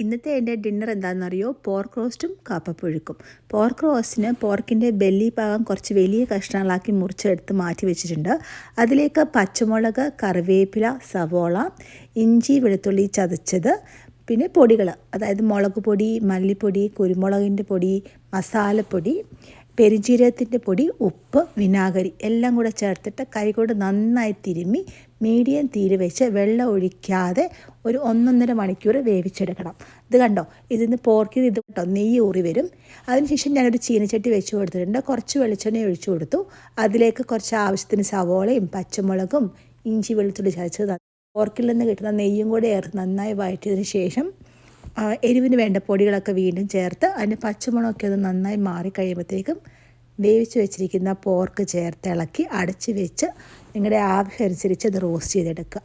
ഇന്നത്തെ എന്റെ ഡിന്നർ എന്താണെന്നറിയോ? പോർക്ക് റോസ്റ്റും കപ്പപ്പുഴുക്കും. പോർക്ക് റോസ്റ്റിന് പോർക്കിന്റെ ബെല്ലി ഭാഗം കുറച്ച് വലിയ കഷ്ണങ്ങളാക്കി മുറിച്ചെടുത്ത് മാറ്റി വെച്ചിട്ടുണ്ട്. അതിലേക്ക് പച്ചമുളക് കറിവേപ്പില സവോള ഇഞ്ചി വെളുത്തുള്ളി ചതച്ചത്. പിന്നെ പൊടികൾ അതായത് മുളക് പൊടി മല്ലിപ്പൊടി കുരുമുളകിന്റെ പൊടി മസാലപ്പൊടി പെരുംജീരകത്തിന്റെ പൊടി ഉപ്പ് വിനാഗിരി എല്ലാം കൂടെ ചേർത്തിട്ട് കൈകൊണ്ട് നന്നായി തിരുമ്മി മീഡിയം തീര് വെച്ച് വെള്ളം ഒഴിക്കാതെ ഒരു ഒന്നൊന്നര മണിക്കൂർ വേവിച്ചെടുക്കണം. ഇത് കണ്ടോ? ഇതിന്ന് പോർക്കിൽ ഇത് കേട്ടോ നെയ്യ് ഊറി വരും. അതിനുശേഷം ഞാനൊരു ചീനച്ചട്ടി വെച്ച് കൊടുത്തിട്ടുണ്ട്. കുറച്ച് വെളിച്ചെണ്ണ ഒഴിച്ചു കൊടുത്തു. അതിലേക്ക് കുറച്ച് ആവശ്യത്തിന് സവോളയും പച്ചമുളകും ഇഞ്ചി വെളുത്തുള്ളി ചതച്ചത് പോർക്കിൽ നിന്ന് കിട്ടുന്ന നെയ്യും കൂടെ ചേർത്ത് നന്നായി വഴറ്റിയതിന് ശേഷം എരിവിന് വേണ്ട പൊടികളൊക്കെ വീണ്ടും ചേർത്ത് അതിന് പച്ചമുളകൊക്കെ ഒന്ന് നന്നായി മാറി കഴിയുമ്പോഴത്തേക്കും വേവിച്ച് വെച്ചിരിക്കുന്ന പോർക്ക് ചേർത്ത് ഇളക്കി അടച്ച് വെച്ച് നിങ്ങളുടെ ആവശ്യം അനുസരിച്ച് അത് റോസ്റ്റ് ചെയ്തെടുക്കുക.